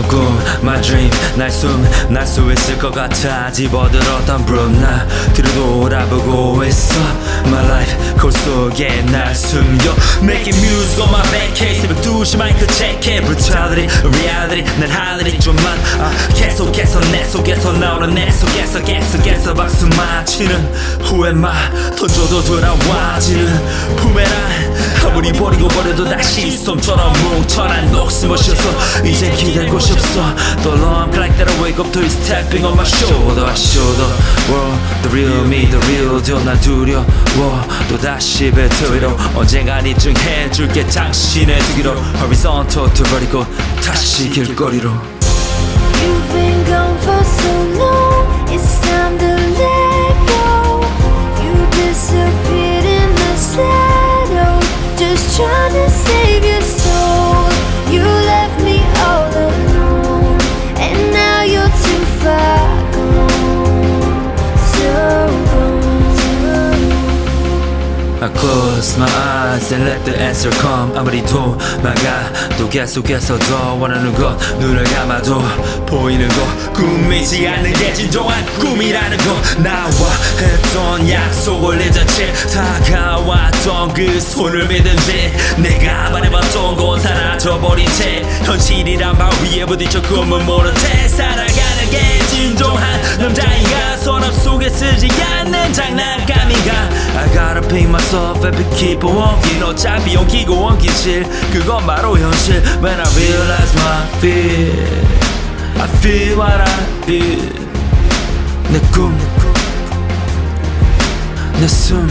속 꿈, my dream 날숨날수 있을 것 같아. 집어들었던 broom 나 뒤로 돌아보고 있어. My life 거울 속에 날 숨겨 Making music on my back case 2시 마이크 체크해 Brutality reality 난할 일이 좀 많아 계속해서 내 속에서 나오는 내 속에서 계속해서 박수 am I 던져도 돌아와지는 부메랑 아무리 버리고 버려도 다시 솜처럼 뭉쳐난 녹슬머셔서 이제 기댈 곳이 없어 The alarm clock that I wake up to is tapping on my shoulder I show the world the real me the real deal 난 두려워 또다시 배틀로 언젠간 입증해줄게 당신의 두기로 Horizontal to vertical 다시 길거리로 You've been gone for so long, it's time to let I close my eyes and let the answer come. 아무리 도망가도 계속해서 더 원하는 것 눈을 감아도 보이는 것 꿈이지 않는 게 진정한 꿈이라는 거 나와 했던 약속을 채 다가왔던 그 손을 믿은 채 내가 말해봤던 건 사라져버린 채. 현실이란 바위에 부딪혀 꿈은 모른 채. 살아가는 게 진정한 남자인가. 서랍 속에 쓰지 장난감인가 Pick myself and keep on walking 어차피 엉키고 엉킨 실 그건 바로 현실 When I realize my fear I feel what I feel 내꿈 내숨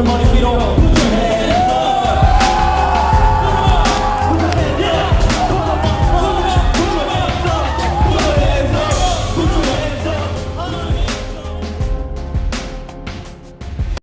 손을 머리 위로